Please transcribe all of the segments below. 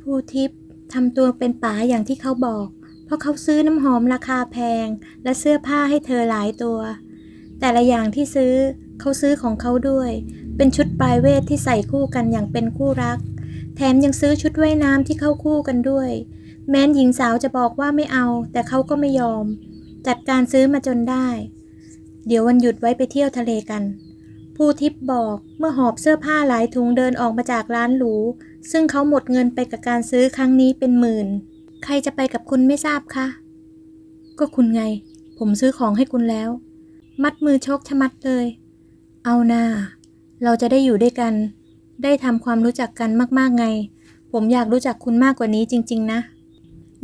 ภูทิพย์ทำตัวเป็นป๋าอย่างที่เขาบอก เพราะเขาซื้อน้ำหอมราคาแพง และเสื้อผ้าให้เธอหลายตัว แต่ละอย่างที่ซื้อเขาซื้อของเขาด้วย เป็นชุดปลายเวทที่ใส่คู่กันอย่างเป็นคู่รัก แถมยังซื้อชุดว่ายน้ำที่เข้าคู่กันด้วย แม้นหญิงสาวจะบอกว่าไม่เอา แต่เขาก็ไม่ยอม จัดการซื้อมาจนได้ เดี๋ยววันหยุดไว้ไปเที่ยวทะเลกัน ผู้ทิพย์บอกเมื่อหอบเสื้อผ้าหลายถุงเดินออกมาจากร้านหรู ซึ่งเขาหมดเงินไปกับการซื้อครั้งนี้เป็นหมื่น ใครจะไปกับคุณไม่ทราบคะ ก็คุณไง ผมซื้อของให้คุณแล้ว มัดมือชกชะมัดเลย เอาหน้า เราจะได้อยู่ด้วยกัน ได้ทำความรู้จักกันมากๆไง ผมอยากรู้จักคุณมากกว่านี้จริง ๆ นะ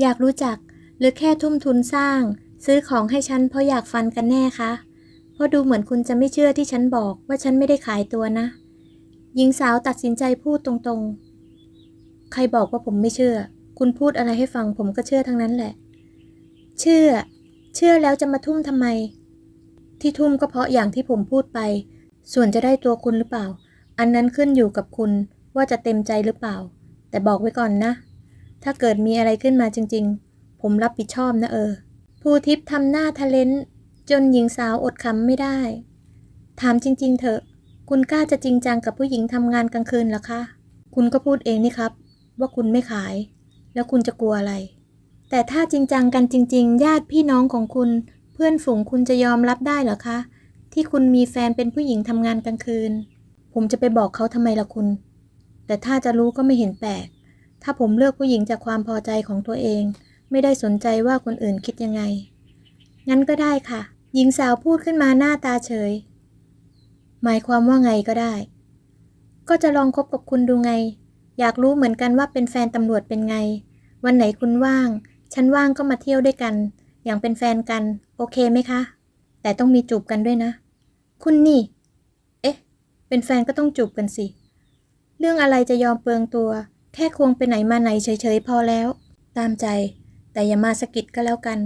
อยากรู้จักหรือแค่ทุ่มทุนสร้าง ซื้อของให้ฉันเพราะอยากฟันกันแน่คะ เพราะดูเหมือนคุณจะไม่เชื่อที่ฉันบอกว่าฉันไม่ได้ขายตัวนะ หญิงสาวตัดสินใจพูดตรงๆ ใครบอกว่าผมไม่เชื่อ คุณพูดอะไรให้ฟังผมก็เชื่อทั้งนั้นแหละ เชื่อ เชื่อแล้วจะมาทุ่มทำไม ที่ทุ่มก็เพราะอย่างที่ผมพูดไป ส่วนจะได้ตัวคุณหรือเปล่า อันนั้นขึ้นอยู่กับคุณว่าจะเต็มใจหรือเปล่า แต่บอกไว้ก่อนนะ ถ้าเกิดมีอะไรขึ้นมาจริง ๆ ผมรับผิดชอบนะเออ ภูทิพย์ทำหน้าทะเลน จนหญิงสาวอดคำไม่ได้ ถามจริง ๆ เถอะ คุณกล้าจะจริงจังกับผู้หญิงทำงานกลางคืนหรอคะ คุณก็พูดเองนี่ครับ ว่าคุณไม่ขาย แล้วคุณจะกลัวอะไร แต่ถ้าจริงจังกันจริง ๆ ญาติพี่น้องของคุณ เพื่อนฝูงคุณจะยอมรับได้หรอคะ ที่คุณมีแฟนเป็นผู้หญิงทำงานกลางคืน ผมจะไปบอกเขาทำไมล่ะคุณ แต่ถ้าจะรู้ก็ไม่เห็นแปลก ถ้าผมเลือกผู้หญิงจากความพอใจของตัวเอง ไม่ได้สนใจว่าคนอื่นคิดยังไง งั้นก็ได้ค่ะ หญิงสาวพูดขึ้นมาหน้าตาเฉย หมายความว่าไงก็ได้ ก็จะลองคบกับคุณดูไง อยากรู้เหมือนกันว่าเป็นแฟนตำรวจเป็นไง วันไหนคุณว่าง ฉันว่างก็มาเที่ยวด้วยกัน อย่างเป็นแฟนกัน โอเคไหมคะ แต่ต้องมีจูบกันด้วยนะ คุณนี่ เอ๊ะ เป็นแฟนก็ต้องจูบกันสิ เรื่องอะไรจะยอมเปลืองตัว แค่ควงไปไหนมาไหนเฉยๆพอแล้ว ตามใจ แต่อย่ามาสะกิดก็แล้วกัน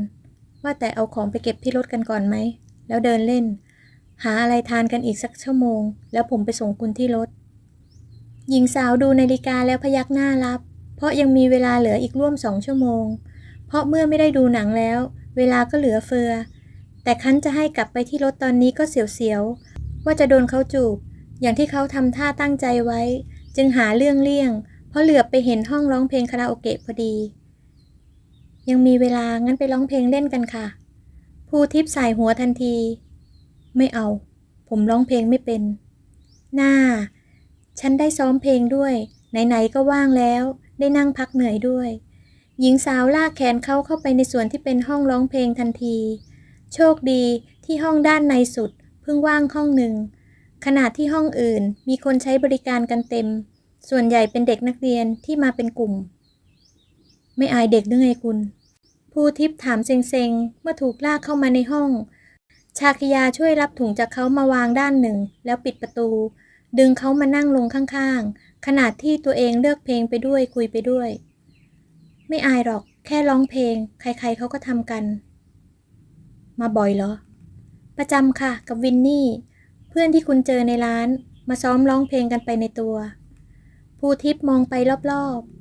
ว่าแต่เอาของไปเก็บที่รถกันก่อนไหม แล้วเดินเล่น หาอะไรทานกันอีกสักชั่วโมง แล้วผมไปส่งคุณที่รถ หญิงสาวดูนาฬิกาแล้วพยักหน้ารับ เพราะยังมีเวลาเหลืออีกร่วมสองชั่วโมง เพราะเมื่อไม่ได้ดูหนังแล้ว เวลาก็เหลือเฟือ แต่คันจะให้กลับไปที่รถตอนนี้ก็เสียวๆ ว่าจะโดนเขาจูบ อย่างที่เขาทำท่าตั้งใจไว้ จึงหาเรื่องเลี่ยง เพราะเหลือบไปเห็นห้องร้องเพลงคาราโอเกะพอดี ยังมีเวลางั้นไปร้องเพลงเล่นกันค่ะ ภูทิพย์สายหัวทันที ไม่เอา ผมร้องเพลงไม่เป็น หน้า ฉันได้ซ้อมเพลงด้วย ไหนๆก็ว่างแล้ว ได้นั่งพักเหนื่อยด้วย หญิงสาวลากแขนเขาเข้าไปในส่วนที่เป็นห้องร้องเพลงทันที โชคดีที่ห้องด้านในสุด เพิ่งว่างห้องหนึ่ง ขณะที่ห้องอื่นมีคนใช้บริการกันเต็ม ส่วนใหญ่เป็นเด็กนักเรียนที่มาเป็นกลุ่ม ไม่อายเด็กหรือไงคุณ ผู้ทิพย์ถามเซ็งๆ เมื่อถูกลากเข้ามาในห้อง ชาคิยาช่วยรับถุงจากเขามาวางด้านหนึ่ง แล้วปิดประตู ดึงเขามานั่งลงข้างๆ ขณะที่ตัวเองเลือกเพลงไปด้วยคุยไปด้วย ไม่อายหรอก แค่ร้องเพลง ใครๆเขาก็ทำกัน มาบ่อยเหรอ ประจำค่ะ กับวินนี่ เพื่อนที่คุณเจอในร้าน มาซ้อมร้องเพลงกันไปในตัวภูทิพย์มองไปรอบๆ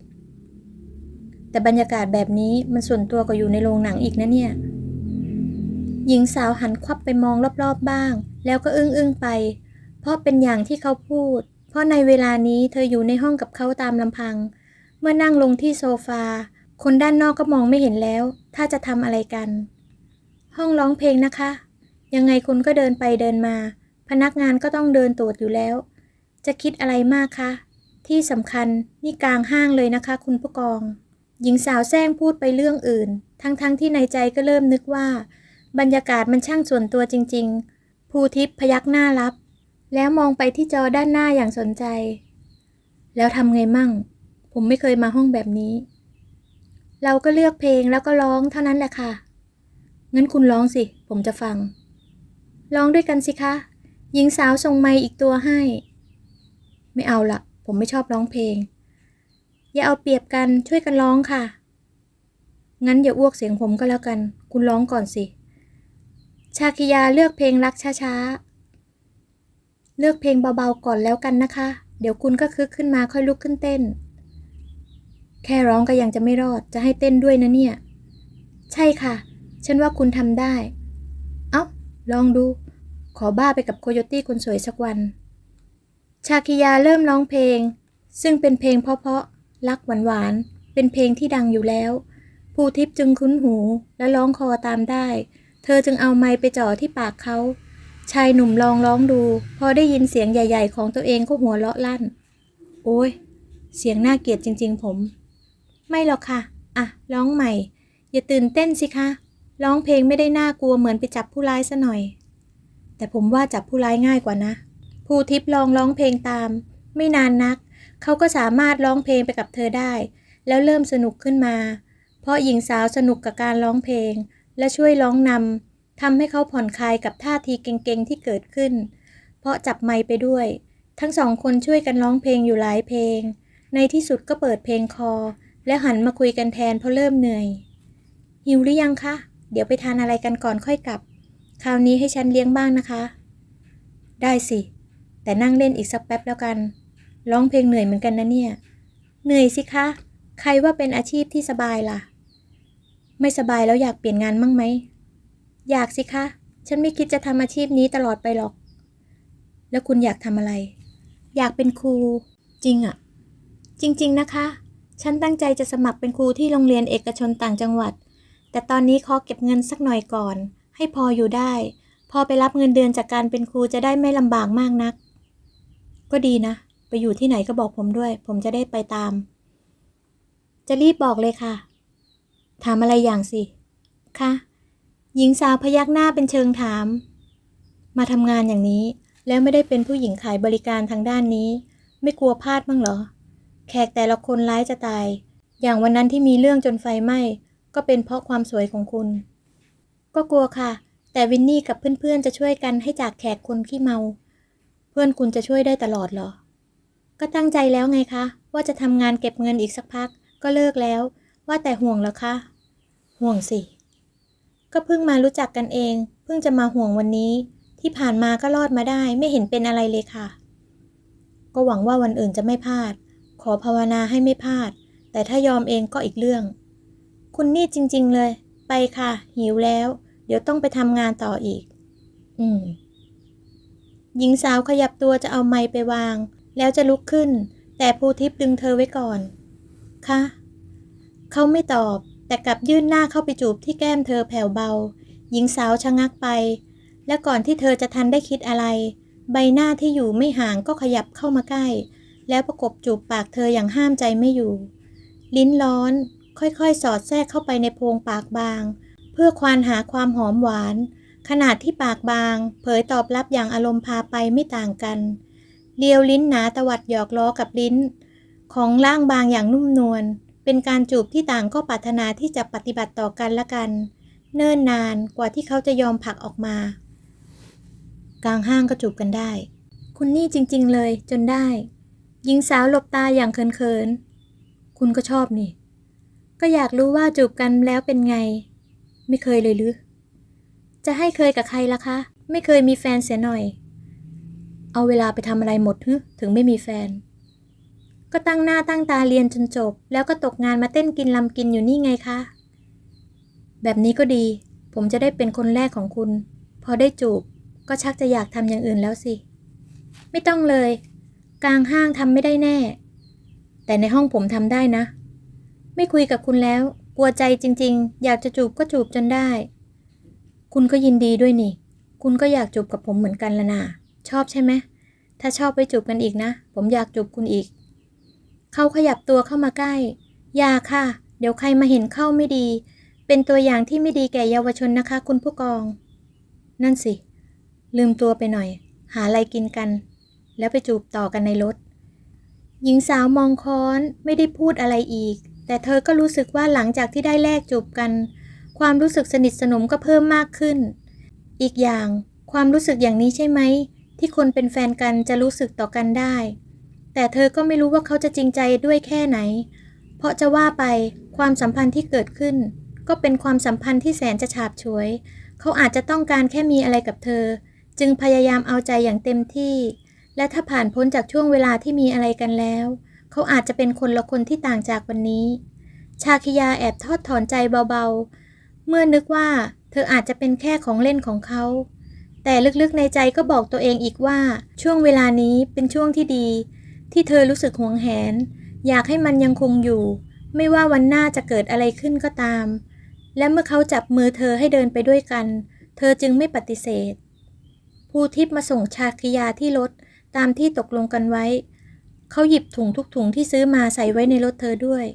แต่บรรยากาศแบบนี้มันส่วนตัวกว่าอยู่ในโรงหนังอีกนะเนี่ย หญิงสาวหันควับไปมองรอบๆบ้าง แล้วก็อึ้งอึ้งๆไป เพราะเป็นอย่างที่เขาพูด เพราะในเวลานี้เธออยู่ในห้องกับเขาตามลำพัง เมื่อนั่งลงที่โซฟา คนด้านนอกก็มองไม่เห็นแล้ว ถ้าจะทำอะไรกัน ห้องร้องเพลงนะคะ ยังไงคุณก็เดินไปเดินมา พนักงานก็ต้องเดินตรวจอยู่แล้ว จะคิดอะไรมากคะที่สำคัญนี่กลางห้างเลยนะคะ คุณผู้กอง หญิงสาวแซงพูดไปเรื่องอื่น ทั้งๆทที่ในใจก็เริ่มนึกว่า บรรยากาศมันช่างส่วนตัวจริง ๆ ภูทิพย์พยักหน้ารับ แล้วมองไปที่จอด้านหน้าอย่างสนใจ แล้วทำไงมั่ง ผมไม่เคยมาห้องแบบนี้ เราก็เลือกเพลงแล้วก็ร้องเท่านั้นแหละค่ะ งั้นคุณร้องสิ ผมจะฟัง ร้องด้วยกันสิคะ หญิงสาวส่งไมอีกตัวให้ ไม่เอาละผมไม่ชอบร้องเพลง อย่าเอาเปรียบกันช่วยกันร้องค่ะ งั้นอย่าอ้วกเสียงผมก็แล้วกัน คุณร้องก่อนสิ ชาคิยาเลือกเพลงรักช้าๆ เลือกเพลงเบาๆก่อนแล้วกันนะคะ เดี๋ยวคุณก็คึกขึ้นมาค่อยลุกขึ้นเต้น แค่ร้องก็ยังจะไม่รอดจะให้เต้นด้วยนะเนี่ย ใช่ค่ะ ฉันว่าคุณทำได้ เอ้า ลองดู ขอบ้าไปกับโคโยตี้คนสวยสักวัน ชาคิยาเริ่มร้องเพลงซึ่งเป็นเพลงเพราะๆ รักหวานๆ เป็นเพลงที่ดังอยู่แล้วผู้ทิพย์จึงคุ้นหูและร้องคอตามได้ เธอจึงเอาไมค์ไปจ่อที่ปากเขา ชายหนุ่มลองร้องดู พอได้ยินเสียงใหญ่ ๆ ของตัวเองก็หัวเราะลั่น โอ้ย เสียงน่าเกลียดจริง ๆ ผม ไม่หรอกค่ะ อะ ร้องใหม่ อย่าตื่นเต้นสิคะ ร้องเพลงไม่ได้น่ากลัวเหมือนไปจับผู้ร้ายซะหน่อย แต่ผมว่าจับผู้ร้ายง่ายกว่านะ ภูทิพย์ลองร้องเพลงตาม ไม่นานนัก เขาก็สามารถร้องเพลงไปกับเธอได้ แล้วเริ่มสนุกขึ้นมา เพราะหญิงสาวสนุกกับการร้องเพลง และช่วยร้องนำทำให้เขาผ่อนคลายกับท่าทีเก่งๆที่เกิดขึ้น เพราะจับไมค์ไปด้วย ทั้งสองคนช่วยกันร้องเพลงอยู่หลายเพลง ในที่สุดก็เปิดเพลงคอ แล้วหันมาคุยกันแทนเพราะเริ่มเหนื่อยหิวหรือยังคะ เดี๋ยวไปทานอะไรกันก่อนค่อยกลับ คราวนี้ให้ฉันเลี้ยงบ้างนะคะ ได้สิ แต่นั่งเล่นอีกสักแป๊บแล้วกัน ร้องเพลงเหนื่อยเหมือนกันนะเนี่ย เหนื่อยสิคะ ใครว่าเป็นอาชีพที่สบายล่ะ ไม่สบายแล้วอยากเปลี่ยนงานมั่งไหม อยากสิคะ ฉันไม่คิดจะทำอาชีพนี้ตลอดไปหรอก แล้วคุณอยากทำอะไร อยากเป็นครู จริงอะจริง ๆ นะคะ ฉันตั้งใจจะสมัครเป็นครูที่โรงเรียนเอกชนต่างจังหวัด แต่ตอนนี้ขอเก็บเงินสักหน่อยก่อน ให้พออยู่ได้ พอไปรับเงินเดือนจากการเป็นครูจะได้ไม่ลำบากมากนัก ก็ดีนะ ไปอยู่ที่ไหนก็บอกผมด้วย ผมจะได้ไปตาม จะรีบบอกเลยค่ะ ถามอะไรอย่างสิคะหญิงสาวพยักหน้าเป็นเชิงถาม มาทำงานอย่างนี้ แล้วไม่ได้เป็นผู้หญิงขายบริการทางด้านนี้ ไม่กลัวพลาดบ้างเหรอ แขกแต่ละคนร้ายจะตาย อย่างวันนั้นที่มีเรื่องจนไฟไหม้ ก็เป็นเพราะความสวยของคุณ ก็กลัวค่ะ แต่วินนี่กับเพื่อนๆจะช่วยกันให้จากแขกคนขี้เมา เพื่อนคุณจะช่วยได้ตลอดเหรอ ก็ตั้งใจแล้วไงคะ ว่าจะทำงานเก็บเงินอีกสักพัก ก็เลิกแล้ว ว่าแต่ห่วงเหรอคะ ห่วงสิ ก็เพิ่งมารู้จักกันเอง เพิ่งจะมาห่วงวันนี้ ที่ผ่านมาก็รอดมาได้ไม่เห็นเป็นอะไรเลยค่ะ ก็หวังว่าวันอื่นจะไม่พลาด ขอภาวนาให้ไม่พลาด แต่ถ้ายอมเองก็อีกเรื่อง คุณนี่จริง ๆ เลย ไปค่ะ หิวแล้ว เดี๋ยวต้องไปทำงานต่ออีก อืมหญิงสาวขยับตัวจะเอาไม้ไปวาง แล้วจะลุกขึ้น แต่ภูทิพย์ดึงเธอไว้ก่อน คะ เขาไม่ตอบ แต่กลับยื่นหน้าเข้าไปจูบที่แก้มเธอแผ่วเบา หญิงสาวชะงักไป และก่อนที่เธอจะทันได้คิดอะไร ใบหน้าที่อยู่ไม่ห่างก็ขยับเข้ามาใกล้ แล้วประกบจูบปากเธออย่างห้ามใจไม่อยู่ ลิ้นร้อน ค่อยๆ สอดแทรกเข้าไปในโพรงปากบาง เพื่อควานหาความหอมหวานขนาดที่ปากบาง เผยตอบรับอย่างอารมณ์พาไปไม่ต่างกัน เลียวลิ้นหนาตวัดหยอกล้อกับลิ้น ของร่างบางอย่างนุ่มนวล เป็นการจูบที่ต่างก็ปรารถนาที่จะปฏิบัติต่อกันและกัน เนิ่นนานกว่าที่เขาจะยอมผลักออกมา กลางห้างก็จูบกันได้ คุณนี่จริง ๆ เลยจนได้ หญิงสาวหลบตาอย่างเขินๆ คุณก็ชอบนี่ ก็อยากรู้ว่าจูบกันแล้วเป็นไง ไม่เคยเลยหรือ จะให้เคยกับใครล่ะคะ ไม่เคยมีแฟนเสียหน่อย เอาเวลาไปทำอะไรหมดฮึถึงไม่มีแฟน ก็ตั้งหน้าตั้งตาเรียนจนจบ แล้วก็ตกงานมาเต้นกินลำกินอยู่นี่ไงคะ แบบนี้ก็ดี ผมจะได้เป็นคนแรกของคุณ พอได้จูบ ก็ชักจะอยากทำอย่างอื่นแล้วสิ ไม่ต้องเลย กลางห้างทำไม่ได้แน่ แต่ในห้องผมทำได้นะ ไม่คุยกับคุณแล้ว กลัวใจจริง ๆ อยากจะจูบก็จูบจนได้ คุณก็ยินดีด้วยนี่ คุณก็อยากจูบกับผมเหมือนกันละนะ ชอบใช่ไหม ถ้าชอบไปจูบกันอีกนะ ผมอยากจูบคุณอีก เขาขยับตัวเข้ามาใกล้ อย่าค่ะ เดี๋ยวใครมาเห็นเข้าไม่ดี เป็นตัวอย่างที่ไม่ดีแก่เยาวชนนะคะ คุณผู้กอง นั่นสิ ลืมตัวไปหน่อย หาอะไรกินกัน แล้วไปจูบต่อกันในรถ หญิงสาวมองค้อนไม่ได้พูดอะไรอีก แต่เธอก็รู้สึกว่าหลังจากที่ได้แลกจูบกัน ความรู้สึกสนิทสนมก็เพิ่มมากขึ้น อีกอย่างความรู้สึกอย่างนี้ใช่ไหม ที่คนเป็นแฟนกันจะรู้สึกต่อกันได้ แต่เธอก็ไม่รู้ว่าเขาจะจริงใจด้วยแค่ไหน เพราะจะว่าไปความสัมพันธ์ที่เกิดขึ้น ก็เป็นความสัมพันธ์ที่แสนจะฉาบฉวย เขาอาจจะต้องการแค่มีอะไรกับเธอ จึงพยายามเอาใจอย่างเต็มที่ และถ้าผ่านพ้นจากช่วงเวลาที่มีอะไรกันแล้ว เขาอาจจะเป็นคนละคนที่ต่างจากวันนี้ ชาคิยาแอบทอดถอนใจเบาๆ เมื่อนึกว่าเธออาจจะเป็นแค่ของเล่นของเขา แต่ลึกๆในใจก็บอกตัวเองอีกว่า ช่วงเวลานี้เป็นช่วงที่ดี ที่เธอรู้สึกหวงแหน อยากให้มันยังคงอยู่ ไม่ว่าวันหน้าจะเกิดอะไรขึ้นก็ตาม และเมื่อเขาจับมือเธอให้เดินไปด้วยกัน เธอจึงไม่ปฏิเสธ ภูทิพมาส่งชาคิยาที่รถตามที่ตกลงกันไว้ เขาหยิบถุงทุกถุงที่ซื้อมาใส่ไว้ในรถเธอด้วย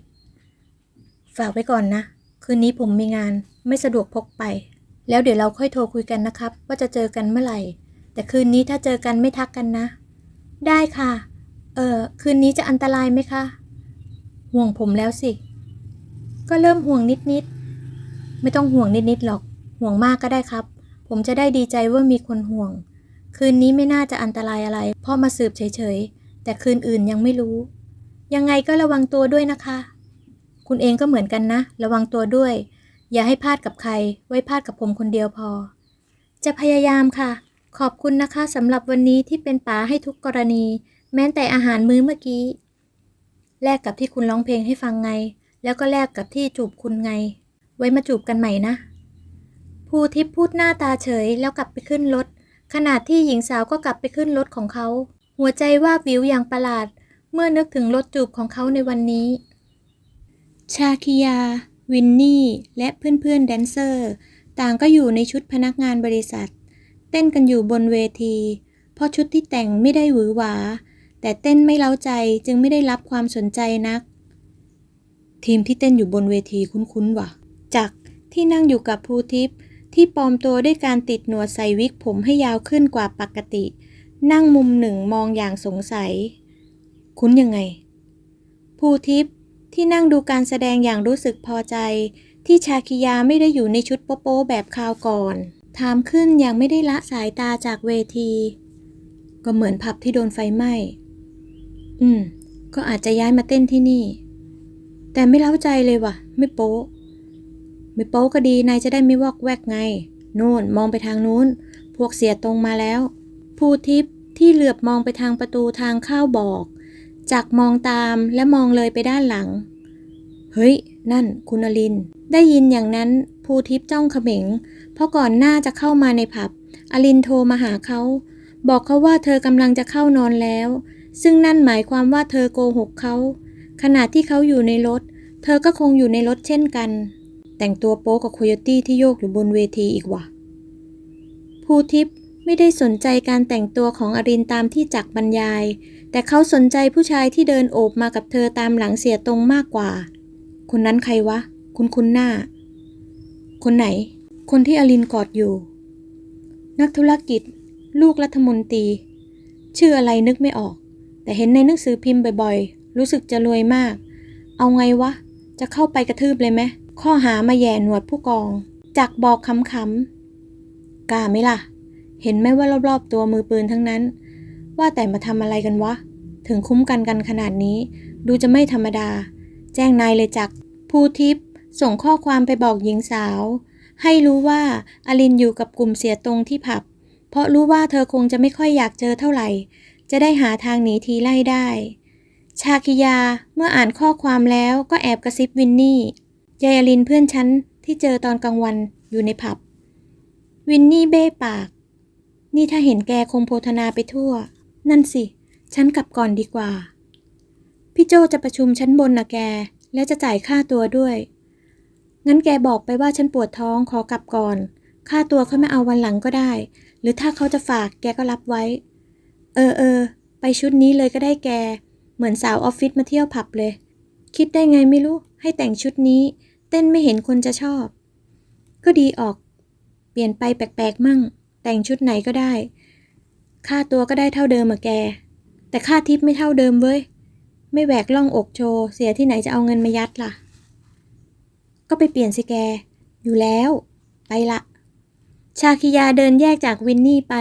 ฝากไว้ก่อนนะ คืนนี้ผมมีงานไม่สะดวกพกไป แล้วเดี๋ยวเราค่อยโทรคุยกันนะครับ ว่าจะเจอกันเมื่อไหร่ แต่คืนนี้ถ้าเจอกันไม่ทักกันนะ ได้ค่ะ เออคืนนี้จะอันตรายไหมคะ ห่วงผมแล้วสิ ก็เริ่มห่วงนิดๆ ไม่ต้องห่วงนิดๆหรอก ห่วงมากก็ได้ครับ ผมจะได้ดีใจว่ามีคนห่วง คืนนี้ไม่น่าจะอันตรายอะไร เพราะมาสืบเฉยๆ แต่คืนอื่นยังไม่รู้ ยังไงก็ระวังตัวด้วยนะคะ คุณเองก็เหมือนกันนะ ระวังตัวด้วย อย่าให้พลาดกับใคร ไว้พลาดกับผมคนเดียวพอ จะพยายามค่ะ ขอบคุณนะคะสำหรับวันนี้ที่เป็นป๋าให้ทุกกรณี แม้แต่อาหารมื้อเมื่อกี้ แลกกับที่คุณร้องเพลงให้ฟังไง แล้วก็แลกกับที่จูบคุณไง ไว้มาจูบกันใหม่นะ ภูทิพย์พูดหน้าตาเฉยแล้วกลับไปขึ้นรถ ขณะที่หญิงสาวก็กลับไปขึ้นรถของเขา หัวใจว่าวิวอย่างประหลาด เมื่อนึกถึงรถจูบของเขาในวันนี้ ชาคิยา วินนี่ และเพื่อนๆแดนเซอร์ ต่างก็อยู่ในชุดพนักงานบริษัท เต้นกันอยู่บนเวที เพราะชุดที่แต่งไม่ได้หวือหวา แต่เต้นไม่เล้าใจจึงไม่ได้รับความสนใจนัก ทีมที่เต้นอยู่บนเวทีคุ้นๆว่ะ จักที่นั่งอยู่กับภูทิพย์ที่ปลอมตัวด้วยการติดหนวดใส่วิกผมให้ยาวขึ้นกว่าปกติ นั่งมุมหนึ่งมองอย่างสงสัย คุ้นยังไง ภูทิพย์ ที่นั่งดูการแสดงอย่างรู้สึกพอใจ ที่ชาคิยาไม่ได้อยู่ในชุดโป๊ะๆแบบคราวก่อน ถามขึ้นย่างไม่ได้ละสายตาจากเวที ก็เหมือนผับที่โดนไฟไหม้ อืม ก็อาจจะย้ายมาเต้นที่นี่ แต่ไม่เล้าใจเลยว่ะ ไม่โป๊ไม่โป๊ก็ดีนายจะได้ไม่วอกแวกไงนู่นมองไปทางนู้น พวกเสียตรงมาแล้ว ภูทิพย์ที่เหลือบมองไปทางประตูทางเข้าบอก จากมองตามและมองเลยไปด้านหลัง เฮ้ย นั่น คุณอลิน ได้ยินอย่างนั้นภูทิพย์จ้องเขม็ง เพราะก่อนหน้าจะเข้ามาในผับ อลินโทรมาหาเขา บอกเขาว่าเธอกำลังจะเข้านอนแล้ว ซึ่งนั่นหมายความว่าเธอโกหกเขาขณะที่เขาอยู่ในรถ เธอก็คงอยู่ในรถเช่นกัน แต่งตัวโป๊กับโคโยตี้ที่โยกอยู่บนเวทีอีกว่ะภูทิพย์ ไม่ได้สนใจการแต่งตัวของอรินตามที่จักบรรยาย แต่เขาสนใจผู้ชายที่เดินโอบมากับเธอตามหลังเสียตรงมากกว่า คนนั้นใครวะ คุณคุณหน้า คนไหน คนที่อลินกอดอยู่ นักธุรกิจ ลูกรัฐมนตรี ชื่ออะไรนึกไม่ออก แต่เห็นในหนังสือพิมพ์บ่อยๆ รู้สึกจะรวยมาก เอาไงวะ จะเข้าไปกระทืบเลยไหมข้อหามาแย่หนวดผู้กอง จักบอกคำๆกล้าไหมล่ะ เห็นไหมว่ารอบๆ ตัวมือปืนทั้งนั้น ว่าแต่มาทำอะไรกันวะ ถึงคุ้มกันกันขนาดนี้ ดูจะไม่ธรรมดา แจ้งนายเลยจักรภูทิพย์ส่งข้อความไปบอกหญิงสาว ให้รู้ว่าอลินอยู่กับกลุ่มเสียตรงที่ผับ เพราะรู้ว่าเธอคงจะไม่ค่อยอยากเจอเท่าไหร่ จะได้หาทางหนีทีไล่ได้ ชาคิยาเมื่ออ่านข้อความแล้วก็แอบกระซิบวินนี่ยายอลินเพื่อนฉันที่เจอตอนกลางวันอยู่ในผับ วินนี่เบ้ปาก นี่ถ้าเห็นแกคงโพธนาไปทั่ว นั่นสิ ฉันกลับก่อนดีกว่า พี่โจจะประชุมชั้นบนนะแก แล้วจะจ่ายค่าตัวด้วย งั้นแกบอกไปว่าฉันปวดท้องขอกลับก่อน ค่าตัวเขาไม่เอาวันหลังก็ได้ หรือถ้าเขาจะฝากแกก็รับไว้ เออเออ ไปชุดนี้เลยก็ได้แก เหมือนสาวออฟฟิศมาเที่ยวผับเลย คิดได้ไงไม่รู้ ให้แต่งชุดนี้ เต้นไม่เห็นคนจะชอบ ก็ดีออก เปลี่ยนไปแปลกๆมั่ง แต่งชุดไหนก็ได้ ค่าตัวก็ได้เท่าเดิมอะแก แต่ค่าทิปไม่เท่าเดิมเว้ย ไม่แหวกล่องอกโชว์ เสียที่ไหนจะเอาเงินมายัดล่ะ ก็ไปเปลี่ยนสิแก อยู่แล้ว ไปละ ชาคิยาเดินแยกจากวินนี่ไป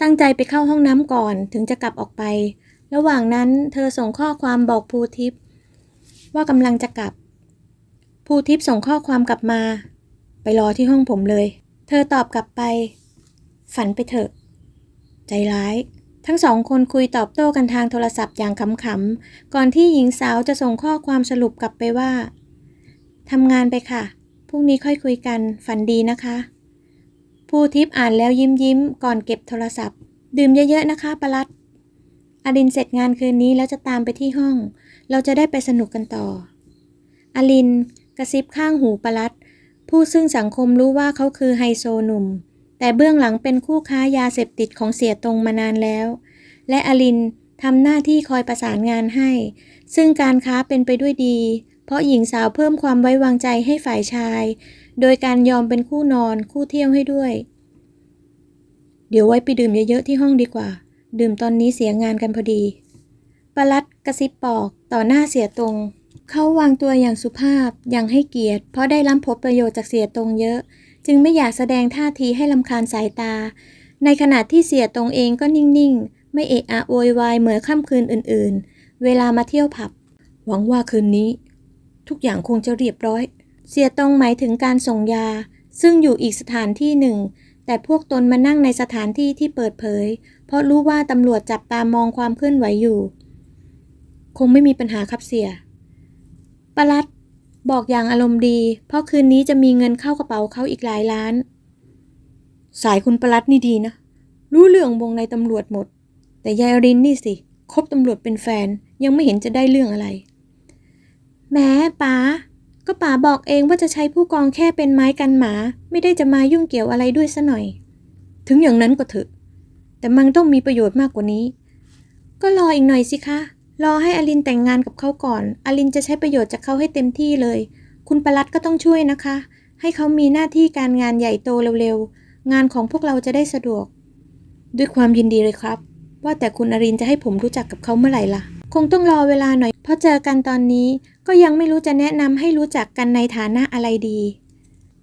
ตั้งใจไปเข้าห้องน้ำก่อนถึงจะกลับออกไป ระหว่างนั้นเธอส่งข้อความบอกภูทิพย์ว่ากำลังจะกลับ ภูทิพย์ส่งข้อความกลับมา ไปรอที่ห้องผมเลย เธอตอบกลับไป ฝันไปเถอะ ใจร้าย ทั้งสองคนคุยตอบโต้กันทางโทรศัพท์อย่างขำๆ ก่อนที่หญิงสาวจะส่งข้อความสรุปกลับไปว่าทำงานไปค่ะ พรุ่งนี้ค่อยคุยกัน ฝันดีนะคะ ผู้ทิพย์อ่านแล้วยิ้มยิ้มก่อนเก็บโทรศัพท์ ดื่มเยอะๆนะคะประลัดอลินเสร็จงานคืนนี้แล้วจะตามไปที่ห้อง เราจะได้ไปสนุกกันต่อ อลินกระซิบข้างหูประลัด ผู้ซึ่งสังคมรู้ว่าเขาคือไฮโซหนุ่ม แต่เบื้องหลังเป็นคู่ค้ายาเสพติดของเสียตรงมานานแล้ว และอลินทำหน้าที่คอยประสานงานให้ ซึ่งการค้าเป็นไปด้วยดี เพราะหญิงสาวเพิ่มความไว้วางใจให้ฝ่ายชาย โดยการยอมเป็นคู่นอนคู่เที่ยวให้ด้วย เดี๋ยวไว้ไปดื่มเยอะๆที่ห้องดีกว่า ดื่มตอนนี้เสียงานกันพอดีประลัดกระซิบบอกต่อหน้าเสียตรง เขาวางตัวอย่างสุภาพอย่างให้เกียรติ เพราะได้รับผลประโยชน์จากเสียตรงเยอะ จึงไม่อยากแสดงท่าทีให้ลำคาญสายตา ในขณะที่เสียตรงเองก็นิ่งๆ ไม่เอะอะโวยวายเหมือนค่ำคืนอื่นๆ เวลามาเที่ยวผับ หวังว่าคืนนี้ ทุกอย่างคงจะเรียบร้อย เสียตรงหมายถึงการส่งยา ซึ่งอยู่อีกสถานที่หนึ่ง แต่พวกตนมานั่งในสถานที่ที่เปิดเผย เพราะรู้ว่าตำรวจจับตามองความเคลื่อนไหวอยู่ คงไม่มีปัญหาครับเสียประลัด บอกอย่างอารมณ์ดี เพราะคืนนี้จะมีเงินเข้ากระเป๋าเขาอีกหลายล้าน สายคุณประลัดนี่ดีนะ รู้เรื่องวงในตำรวจหมด แต่ยายรินนี่สิคบตำรวจเป็นแฟนยังไม่เห็นจะได้เรื่องอะไรแม้ป๋าก็ป๋าบอกเองว่าจะใช้ผู้กองแค่เป็นไม้กันหมา ไม่ได้จะมายุ่งเกี่ยวอะไรด้วยซะหน่อย ถึงอย่างนั้นก็เถอะ แต่มันต้องมีประโยชน์มากกว่านี้ ก็รออีกหน่อยสิคะ รอให้อลินแต่งงานกับเขาก่อน อลินจะใช้ประโยชน์จากเขาให้เต็มที่เลย คุณประลัดก็ต้องช่วยนะคะ ให้เขามีหน้าที่การงานใหญ่โตเร็วๆ งานของพวกเราจะได้สะดวก ด้วยความยินดีเลยครับ ว่าแต่คุณอรินจะให้ผมรู้จักกับเขาเมื่อไหร่ล่ะ คงต้องรอเวลาหน่อย เพราะเจอกันตอนนี้ก็ยังไม่รู้จะแนะนำให้รู้จักกันในฐานะอะไรดี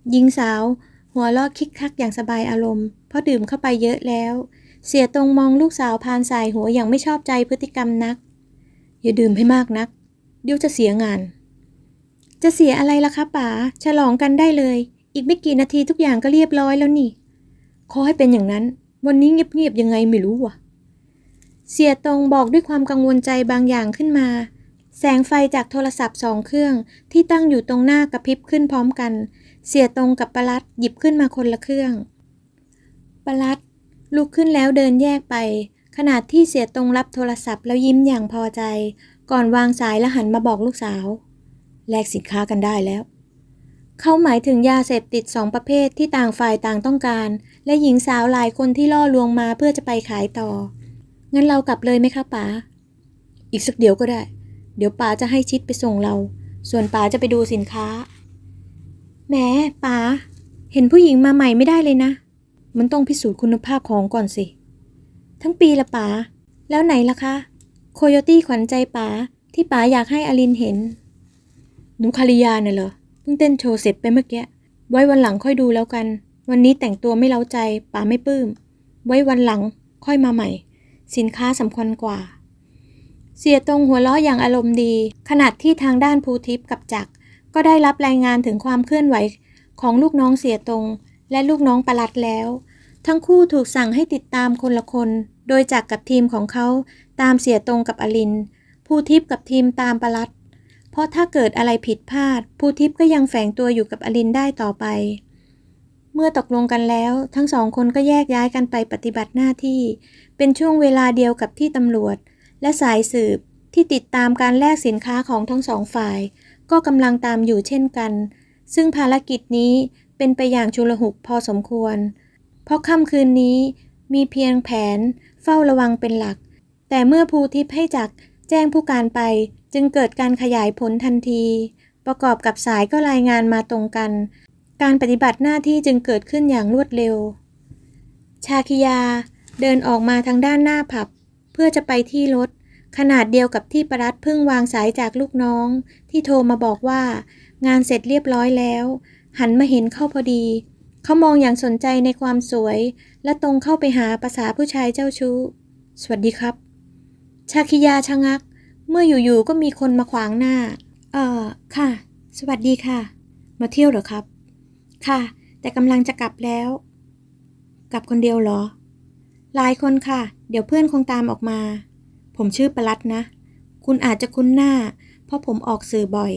หญิงสาว หัวเราะคิกคักอย่างสบายอารมณ์ เพราะดื่มเข้าไปเยอะแล้ว เสียตรงมองลูกสาวพานสายหัวอย่างไม่ชอบใจพฤติกรรมนัก อย่าดื่มให้มากนัก เดี๋ยวจะเสียงาน จะเสียอะไรล่ะคะป๋าฉลองกันได้เลย อีกไม่กี่นาทีทุกอย่างก็เรียบร้อยแล้วนี่ ขอให้เป็นอย่างนั้น วันนี้เงียบๆยังไงไม่รู้ว่ะ เสียตรงบอกด้วยความกังวลใจบางอย่างขึ้นมา แสงไฟจากโทรศัพท์สองเครื่องที่ตั้งอยู่ตรงหน้ากระพริบขึ้นพร้อมกัน เสียตรงกับประลัดหยิบขึ้นมาคนละเครื่องประลัดลุกขึ้นแล้วเดินแยกไป ขณะที่เสียตรงรับโทรศัพท์แล้วยิ้มอย่างพอใจ ก่อนวางสายและหันมาบอกลูกสาว แลกสินค้ากันได้แล้ว เขาหมายถึงยาเสพติดสองประเภทที่ต่างฝ่ายต่างต้องการ และหญิงสาวหลายคนที่ล่อลวงมาเพื่อจะไปขายต่อ งั้นเรากลับเลยไหมคะป๋า อีกสักเดี๋ยวก็ได้ เดี๋ยวป๋าจะให้ชิดไปส่งเรา ส่วนป๋าจะไปดูสินค้า แหมป๋า เห็นผู้หญิงมาใหม่ไม่ได้เลยนะ มันต้องพิสูจน์คุณภาพของก่อนสิ ทั้งปีละป๋าแล้วไหนล่ะคะโคโยตี้ขวัญใจป๋าที่ป๋าอยากให้อลินเห็นหนูคาริยาน่ะเหรอเพิ่งเต้นโชว์เสร็จไปเมื่อกี้ไว้วันหลังค่อยดูแล้วกัน วันนี้แต่งตัวไม่เล้าใจป๋าไม่ปลื้ม ไว้วันหลังค่อยมาใหม่ สินค้าสำคัญกว่า เสียตรงหัวเราะอย่างอารมณ์ดี ขณะที่ทางด้านภูทิพย์กับจักรก็ได้รับรายงานถึงความเคลื่อนไหวของลูกน้องเสียตรงและลูกน้องประลัดแล้ว ทั้งคู่ถูกสั่งให้ติดตามคนละคน โดยจักกับทีมของเขาตามเสียตรงกับอลินภูทิพย์กับทีมตามปลัด เพราะถ้าเกิดอะไรผิดพลาดภูทิพย์ก็ยังแฝงตัวอยู่กับอลินได้ต่อไป เมื่อตกลงกันแล้ว ทั้งสองคนก็แยกย้ายกันไปปฏิบัติหน้าที่ เป็นช่วงเวลาเดียวกับที่ตำรวจ และสายสืบที่ติดตามการแลกสินค้าของทั้งสองฝ่าย ก็กำลังตามอยู่เช่นกัน ซึ่งภารกิจนี้เป็นไปอย่างชุลหุกพอสมควร เพราะค่ำคืนนี้มีเพียงแผนเฝ้าระวังเป็นหลัก แต่เมื่อภูทิพย์ให้จักแจ้งผู้การไป จึงเกิดการขยายผลทันที ประกอบกับสายก็รายงานมาตรงกัน การปฏิบัติหน้าที่จึงเกิดขึ้นอย่างรวดเร็ว ชาคิยาเดินออกมาทางด้านหน้าผับ เพื่อจะไปที่รถ ขนาดเดียวกับที่ปรัดเพิ่งวางสายจากลูกน้อง ที่โทรมาบอกว่า งานเสร็จเรียบร้อยแล้ว หันมาเห็นเข้าพอดี เขามองอย่างสนใจในความสวย และตรงเข้าไปหาภาษาผู้ชายเจ้าชู้ สวัสดีครับ ชาคิยาชะงัก เมื่ออยู่ๆก็มีคนมาขวางหน้า เอ่อ ค่ะ สวัสดีค่ะ มาเที่ยวเหรอครับ ค่ะ แต่กำลังจะกลับแล้ว กลับคนเดียวเหรอ หลายคนค่ะ เดี๋ยวเพื่อนคงตามออกมา ผมชื่อประลัดนะ คุณอาจจะคุ้นหน้า เพราะผมออกสื่อบ่อย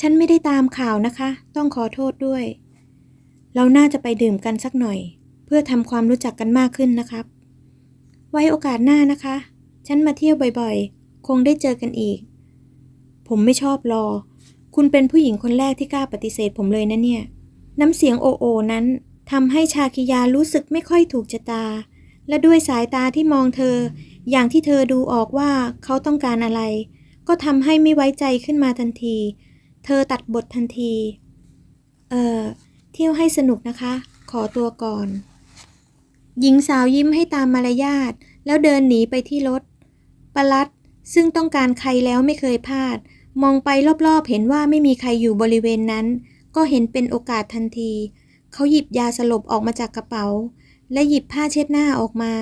ฉันไม่ได้ตามข่าวนะคะ ต้องขอโทษด้วย เราน่าจะไปดื่มกันสักหน่อย เพื่อทำความรู้จักกันมากขึ้นนะครับ ไว้โอกาสหน้านะคะ ฉันมาเที่ยวบ่อยๆ คงได้เจอกันอีก ผมไม่ชอบรอ คุณเป็นผู้หญิงคนแรกที่กล้าปฏิเสธผมเลยนะเนี่ย น้ำเสียงโอโอนั้นทำให้ชาคิยารู้สึกไม่ค่อยถูกชะตา และด้วยสายตาที่มองเธอ อย่างที่เธอดูออกว่าเขาต้องการอะไร ก็ทำให้ไม่ไว้ใจขึ้นมาทันที เธอตัดบททันที เอ่อ เที่ยวให้สนุกนะคะ ขอตัวก่อน หญิงสาวยิ้มให้ตามมารยาท แล้วเดินหนีไปที่รถปลัดซึ่งต้องการใครแล้วไม่เคยพลาด มองไปรอบๆ เห็นว่าไม่มีใครอยู่บริเวณนั้น ก็เห็นเป็นโอกาสทันที เขาหยิบยาสลบออกมาจากกระเป๋า และหยิบผ้าเช็ดหน้าออกมา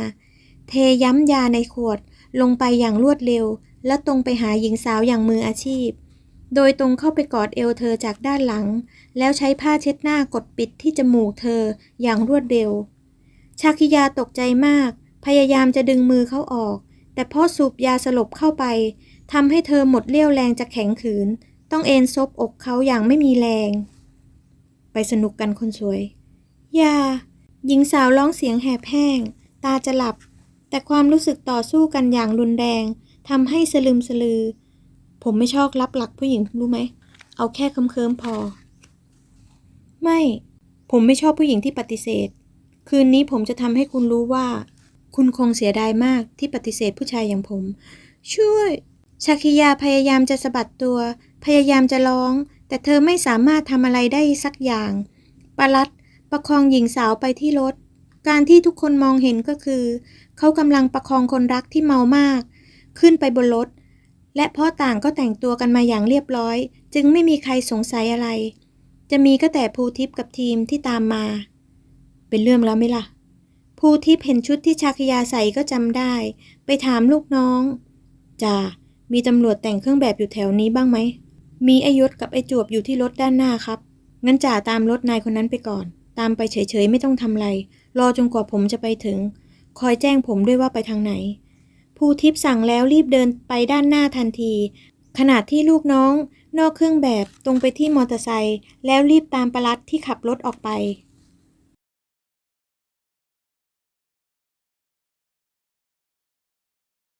เทย้ำยาในขวดลงไปอย่างรวดเร็ว และตรงไปหาหญิงสาวอย่างมืออาชีพ โดยตรงเข้าไปกอดเอวเธอจากด้านหลัง แล้วใช้ผ้าเช็ดหน้ากดปิดที่จมูกเธออย่างรวดเร็ว ชาคิยาตกใจมาก พยายามจะดึงมือเขาออก แต่พ่อสูบยาสลบเข้าไปทำให้เธอหมดเรี่ยวแรงจะแข็งขืน ต้องเอนซบอกเขาอย่างไม่มีแรง ไปสนุกกันคนสวย ยา หญิงสาวร้องเสียงแหบแห้ง ตาจะหลับ แต่ความรู้สึกต่อสู้กันอย่างรุนแรงทำให้สลึมสลือ ผมไม่ชอบรับหลักผู้หญิงรู้ไหม เอาแค่เคิมๆพอ ไม่ ผมไม่ชอบผู้หญิงที่ปฏิเสธ คืนนี้ผมจะทำให้คุณรู้ว่า คุณคงเสียดายมากที่ปฏิเสธผู้ชายอย่างผม ช่วย ชาคิยาพยายามจะสะบัดตัว พยายามจะร้อง แต่เธอไม่สามารถทำอะไรได้สักอย่างปลัดประคองหญิงสาวไปที่รถ การที่ทุกคนมองเห็นก็คือ เขากำลังประคองคนรักที่เมามาก ขึ้นไปบนรถ และพราะต่างก็แต่งตัวกันมาอย่างเรียบร้อย จึงไม่มีใครสงสัยอะไร จะมีก็แต่ภูทิพย์กับทีมที่ตามมา เป็นเรื่องแล้วไหมล่ะภูทิพย์เห็นชุดที่ชาคยาใส่ก็จำได้ ไปถามลูกน้องจ่ามีตำรวจแต่งเครื่องแบบอยู่แถวนี้บ้างไหม มีไอยศกับไอจวบอยู่ที่รถด้านหน้าครับ งั้นจ่าตามรถนายคนนั้นไปก่อน ตามไปเฉยๆไม่ต้องทำอะไร รอจนกว่าผมจะไปถึง คอยแจ้งผมด้วยว่าไปทางไหน ภูทิพย์สั่งแล้วรีบเดินไปด้านหน้าทันที ขณะที่ลูกน้องนอกเครื่องแบบตรงไปที่มอเตอร์ไซค์แล้วรีบตามประลัดที่ขับรถออกไป